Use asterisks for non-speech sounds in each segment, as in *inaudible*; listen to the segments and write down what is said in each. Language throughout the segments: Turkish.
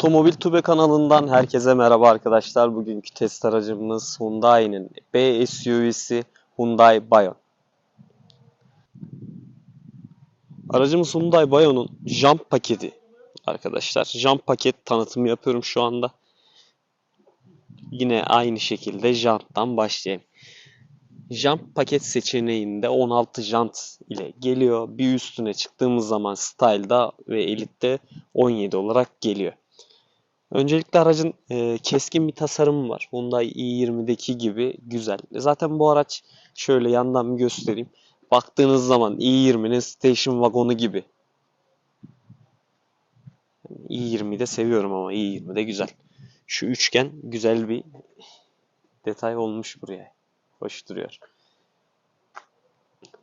Otomobil Tube kanalından herkese merhaba arkadaşlar. Bugünkü test aracımız Hyundai'nin B SUV'si Hyundai Bayon. Aracımız Hyundai Bayon'un jump paketi arkadaşlar. Jump paket tanıtımı yapıyorum şu anda. Yine aynı şekilde janttan başlayayım. Jump paket seçeneğinde 16 jant ile geliyor. Bir üstüne çıktığımız zaman Style'da ve Elite'de 17 olarak geliyor. Öncelikle aracın e, keskin bir tasarımı var. Hyundai i20'deki gibi güzel. Zaten bu araç şöyle yandan bir göstereyim. Baktığınız zaman i20'nin station wagonu gibi. i20'yi de seviyorum ama i20 de güzel. Şu üçgen güzel bir detay olmuş buraya. Hoş duruyor.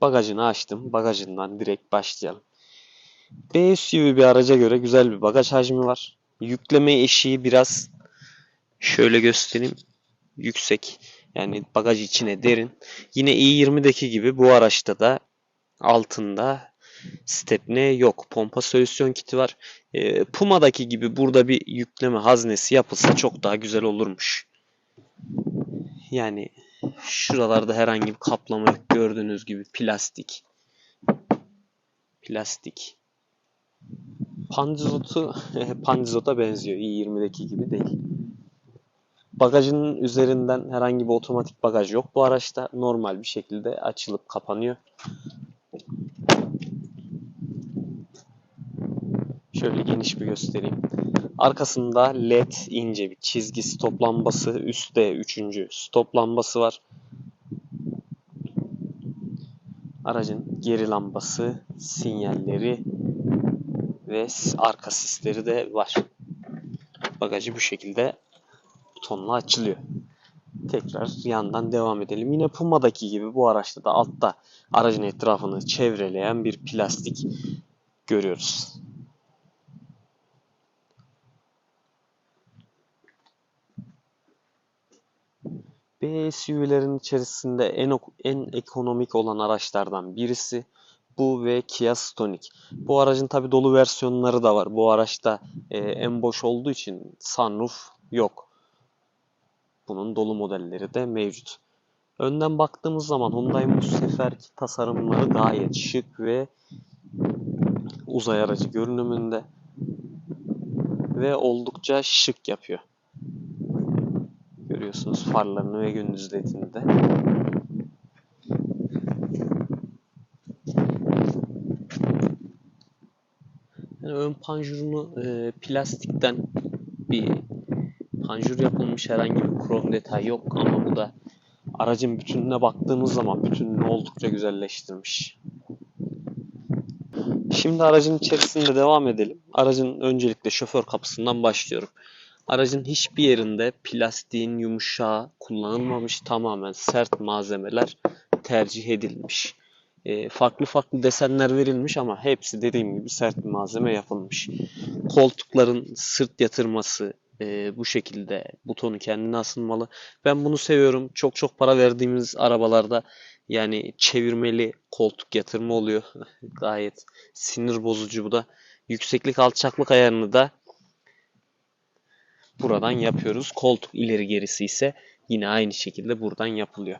Bagajını açtım. Bagajından direkt başlayalım. B SUV bir araca göre güzel bir bagaj hacmi var. Yükleme eşiği biraz şöyle göstereyim. Yüksek. Yani bagaj içine derin. Yine i20'deki gibi bu araçta da altında stepne yok. Pompa solüsyon kiti var. Ee, Puma'daki gibi burada bir yükleme haznesi yapılsa çok daha güzel olurmuş. Yani şuralarda herhangi bir kaplama yok. Gördüğünüz gibi plastik. Plastik. Panzot'u *laughs* Panzot'a benziyor. i20'deki gibi değil. Bagajının üzerinden herhangi bir otomatik bagaj yok. Bu araçta normal bir şekilde açılıp kapanıyor. Şöyle geniş bir göstereyim. Arkasında led ince bir çizgi stop lambası, üstte üçüncü stop lambası var. Aracın geri lambası, sinyalleri ve arka sisleri de var. Bagajı bu şekilde butonla açılıyor. Tekrar yandan devam edelim. Yine Puma'daki gibi bu araçta da altta aracın etrafını çevreleyen bir plastik görüyoruz. B SUV'lerin içerisinde en, en ekonomik olan araçlardan birisi bu ve Kia Stonic. Bu aracın tabi dolu versiyonları da var. Bu araçta e, en boş olduğu için sunroof yok. Bunun dolu modelleri de mevcut. Önden baktığımız zaman Hyundai'nin bu seferki tasarımları gayet şık ve uzay aracı görünümünde ve oldukça şık yapıyor. Görüyorsunuz farlarını ve gündüz ledini de. Yani ön panjurunu e, plastikten bir panjur yapılmış herhangi bir krom detay yok ama bu da aracın bütününe baktığımız zaman bütününü oldukça güzelleştirmiş. Şimdi aracın içerisinde devam edelim. Aracın öncelikle şoför kapısından başlıyorum. Aracın hiçbir yerinde plastiğin yumuşağı kullanılmamış. Tamamen sert malzemeler tercih edilmiş. E, farklı farklı desenler verilmiş ama hepsi dediğim gibi sert bir malzeme yapılmış. Koltukların sırt yatırması e, bu şekilde butonu kendine asılmalı. Ben bunu seviyorum. Çok çok para verdiğimiz arabalarda yani çevirmeli koltuk yatırma oluyor. *laughs* Gayet sinir bozucu bu da. Yükseklik alçaklık ayarını da buradan yapıyoruz. Koltuk ileri gerisi ise yine aynı şekilde buradan yapılıyor.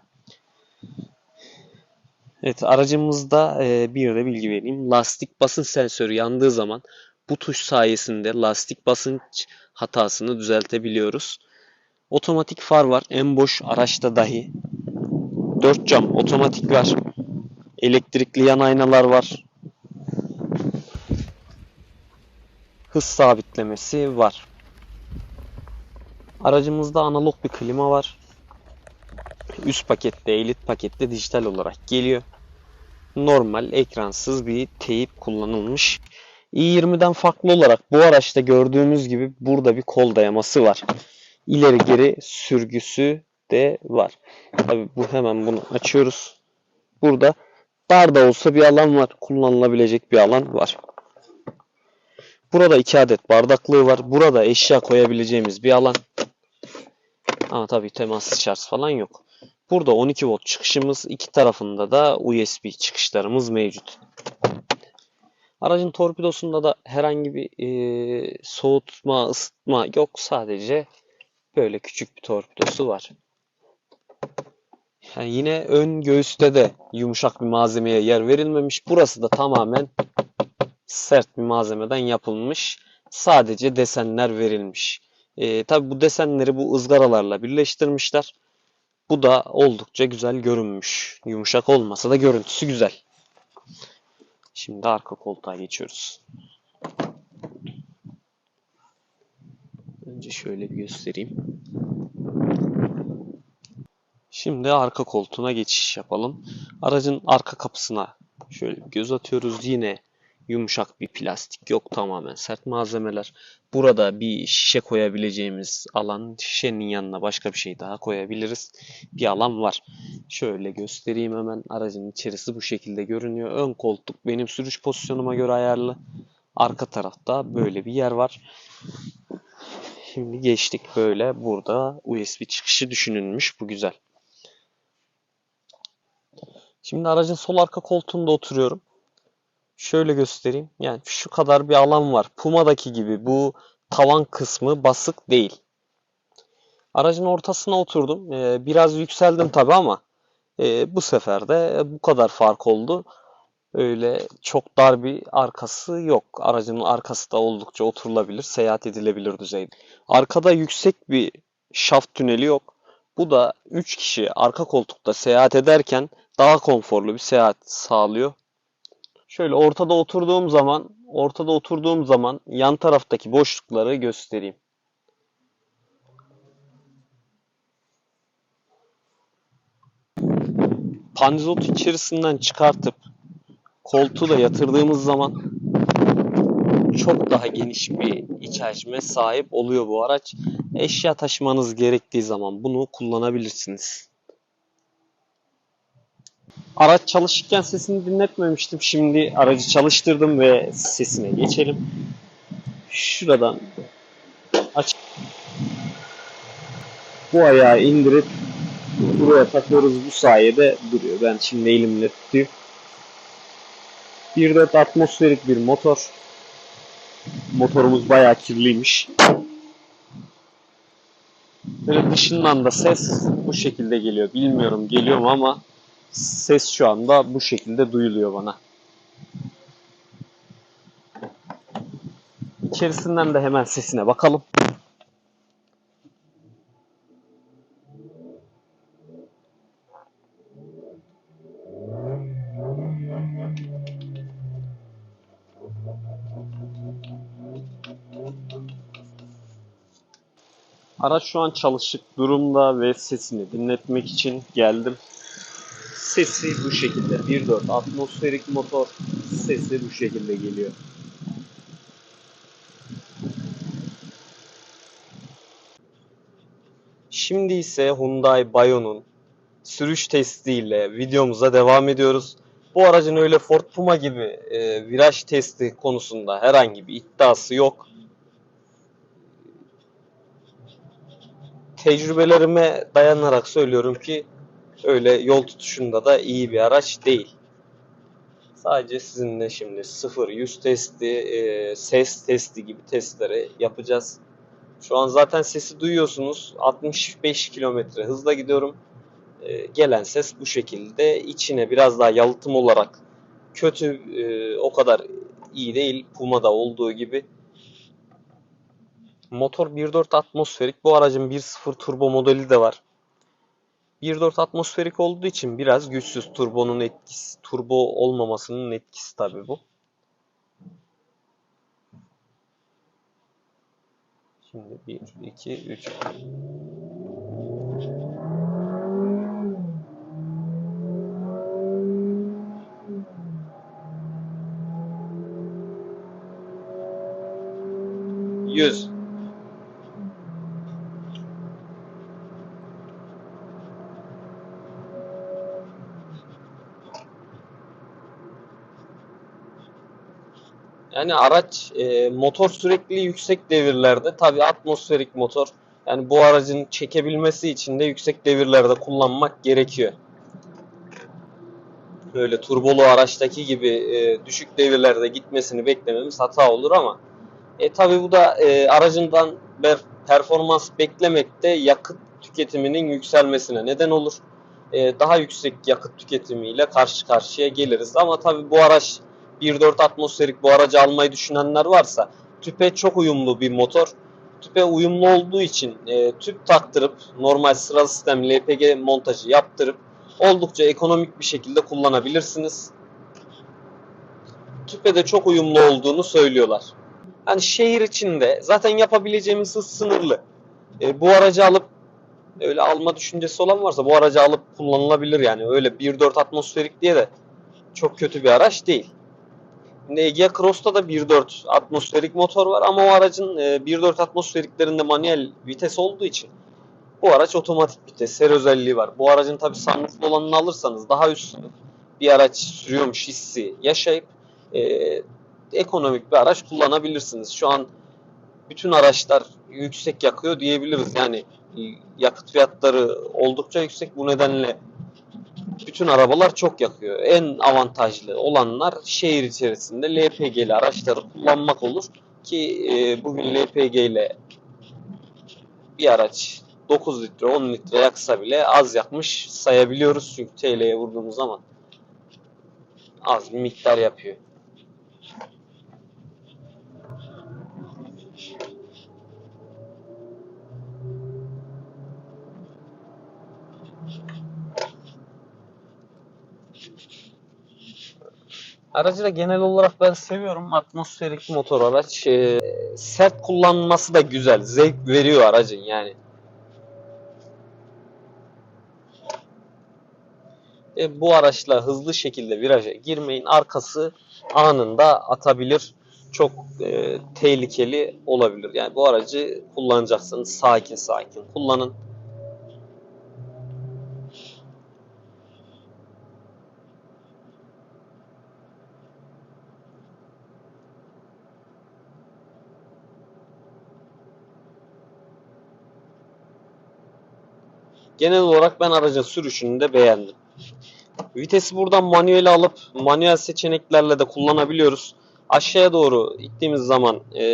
Evet aracımızda e, bir de bilgi vereyim. Lastik basınç sensörü yandığı zaman bu tuş sayesinde lastik basınç hatasını düzeltebiliyoruz. Otomatik far var. En boş araçta dahi. 4 cam otomatik var. Elektrikli yan aynalar var. Hız sabitlemesi var. Aracımızda analog bir klima var. Üst pakette, elit pakette dijital olarak geliyor. Normal ekransız bir teyip kullanılmış. i20'den farklı olarak bu araçta gördüğümüz gibi burada bir kol dayaması var. ileri geri sürgüsü de var. Tabii bu hemen bunu açıyoruz. Burada dar da olsa bir alan var. Kullanılabilecek bir alan var. Burada iki adet bardaklığı var. Burada eşya koyabileceğimiz bir alan. Ama tabii temassız şarj falan yok. Burada 12 volt çıkışımız, iki tarafında da USB çıkışlarımız mevcut. Aracın torpidosunda da herhangi bir e, soğutma, ısıtma yok. Sadece böyle küçük bir torpidosu var. Yani yine ön göğüste de yumuşak bir malzemeye yer verilmemiş. Burası da tamamen sert bir malzemeden yapılmış. Sadece desenler verilmiş. E, tabi bu desenleri bu ızgaralarla birleştirmişler. Bu da oldukça güzel görünmüş. Yumuşak olmasa da görüntüsü güzel. Şimdi arka koltuğa geçiyoruz. Önce şöyle bir göstereyim. Şimdi arka koltuğuna geçiş yapalım. Aracın arka kapısına şöyle bir göz atıyoruz. Yine yumuşak bir plastik yok tamamen sert malzemeler. Burada bir şişe koyabileceğimiz alan şişenin yanına başka bir şey daha koyabiliriz. Bir alan var. Şöyle göstereyim hemen aracın içerisi bu şekilde görünüyor. Ön koltuk benim sürüş pozisyonuma göre ayarlı. Arka tarafta böyle bir yer var. Şimdi geçtik böyle. Burada USB çıkışı düşünülmüş. Bu güzel. Şimdi aracın sol arka koltuğunda oturuyorum. Şöyle göstereyim. Yani şu kadar bir alan var. Puma'daki gibi bu tavan kısmı basık değil. Aracın ortasına oturdum. Ee, biraz yükseldim tabi ama e, bu sefer de bu kadar fark oldu. Öyle çok dar bir arkası yok. Aracın arkası da oldukça oturulabilir, seyahat edilebilir düzeyde. Arkada yüksek bir şaft tüneli yok. Bu da 3 kişi arka koltukta seyahat ederken daha konforlu bir seyahat sağlıyor. Şöyle ortada oturduğum zaman, ortada oturduğum zaman yan taraftaki boşlukları göstereyim. Panzot içerisinden çıkartıp koltuğu da yatırdığımız zaman çok daha geniş bir iç hacme sahip oluyor bu araç. Eşya taşımanız gerektiği zaman bunu kullanabilirsiniz. Araç çalışırken sesini dinletmemiştim. Şimdi aracı çalıştırdım ve sesine geçelim. Şuradan aç. Bu ayağı indirip buraya takıyoruz. Bu sayede duruyor. Ben şimdi elimle tutuyor. 1.4 atmosferik bir motor. Motorumuz bayağı kirliymiş. Böyle dışından da ses bu şekilde geliyor. Bilmiyorum geliyor mu ama ses şu anda bu şekilde duyuluyor bana. İçerisinden de hemen sesine bakalım. Araç şu an çalışık durumda ve sesini dinletmek için geldim. Sesi bu şekilde. 1.4 atmosferik motor sesi bu şekilde geliyor. Şimdi ise Hyundai Bayo'nun sürüş testiyle videomuza devam ediyoruz. Bu aracın öyle Ford Puma gibi e, viraj testi konusunda herhangi bir iddiası yok. Tecrübelerime dayanarak söylüyorum ki öyle yol tutuşunda da iyi bir araç değil. Sadece sizinle şimdi 0 100 testi, e, ses testi gibi testleri yapacağız. Şu an zaten sesi duyuyorsunuz. 65 kilometre hızla gidiyorum. E, gelen ses bu şekilde. İçine biraz daha yalıtım olarak kötü, e, o kadar iyi değil. Puma'da olduğu gibi. Motor 1.4 atmosferik. Bu aracın 1.0 turbo modeli de var. 1.4 atmosferik olduğu için biraz güçsüz turbonun etkisi, turbo olmamasının etkisi tabi bu. Şimdi 1, 2, 3. Yüz. Yani araç e, motor sürekli yüksek devirlerde tabi atmosferik motor yani bu aracın çekebilmesi için de yüksek devirlerde kullanmak gerekiyor. Böyle turbolu araçtaki gibi e, düşük devirlerde gitmesini beklememiz hata olur ama e, tabi bu da e, aracından performans beklemekte yakıt tüketiminin yükselmesine neden olur. E, daha yüksek yakıt tüketimiyle karşı karşıya geliriz. Ama tabi bu araç 1.4 atmosferik bu aracı almayı düşünenler varsa tüpe çok uyumlu bir motor. Tüpe uyumlu olduğu için e, tüp taktırıp normal sıralı sistem LPG montajı yaptırıp oldukça ekonomik bir şekilde kullanabilirsiniz. Tüpe de çok uyumlu olduğunu söylüyorlar. Hani şehir içinde zaten yapabileceğimiz hız sınırlı. E, bu aracı alıp öyle alma düşüncesi olan varsa bu aracı alıp kullanılabilir yani. Öyle 1.4 atmosferik diye de çok kötü bir araç değil. Egea Cross'ta da 1.4 atmosferik motor var ama o aracın e, 1.4 atmosferiklerinde manuel vites olduğu için bu araç otomatik vites, her özelliği var. Bu aracın tabi sunrooflu olanını alırsanız daha üst bir araç sürüyormuş hissi yaşayıp e, ekonomik bir araç kullanabilirsiniz. Şu an bütün araçlar yüksek yakıyor diyebiliriz. Yani e, yakıt fiyatları oldukça yüksek. Bu nedenle bütün arabalar çok yakıyor. En avantajlı olanlar şehir içerisinde LPG'li araçları kullanmak olur. Ki e, bugün LPG ile bir araç 9 litre 10 litre yaksa bile az yakmış sayabiliyoruz. Çünkü TL'ye vurduğumuz zaman az bir miktar yapıyor. Aracı da genel olarak ben seviyorum. Atmosferik motor araç. Ee, sert kullanması da güzel. Zevk veriyor aracın yani. E, bu araçla hızlı şekilde viraja girmeyin. Arkası anında atabilir. Çok e, tehlikeli olabilir. Yani bu aracı kullanacaksanız sakin sakin kullanın. Genel olarak ben aracın sürüşünü de beğendim. Vitesi buradan manuel alıp manuel seçeneklerle de kullanabiliyoruz. Aşağıya doğru gittiğimiz zaman e,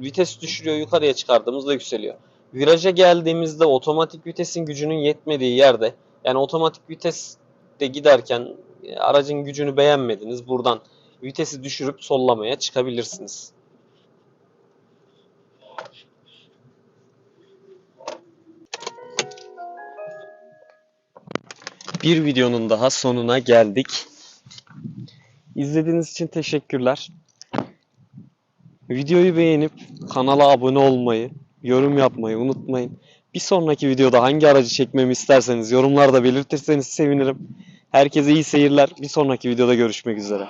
vites düşürüyor, yukarıya çıkardığımızda yükseliyor. Viraja geldiğimizde otomatik vitesin gücünün yetmediği yerde yani otomatik viteste giderken e, aracın gücünü beğenmediniz. Buradan vitesi düşürüp sollamaya çıkabilirsiniz. Bir videonun daha sonuna geldik. İzlediğiniz için teşekkürler. Videoyu beğenip kanala abone olmayı, yorum yapmayı unutmayın. Bir sonraki videoda hangi aracı çekmemi isterseniz yorumlarda belirtirseniz sevinirim. Herkese iyi seyirler. Bir sonraki videoda görüşmek üzere.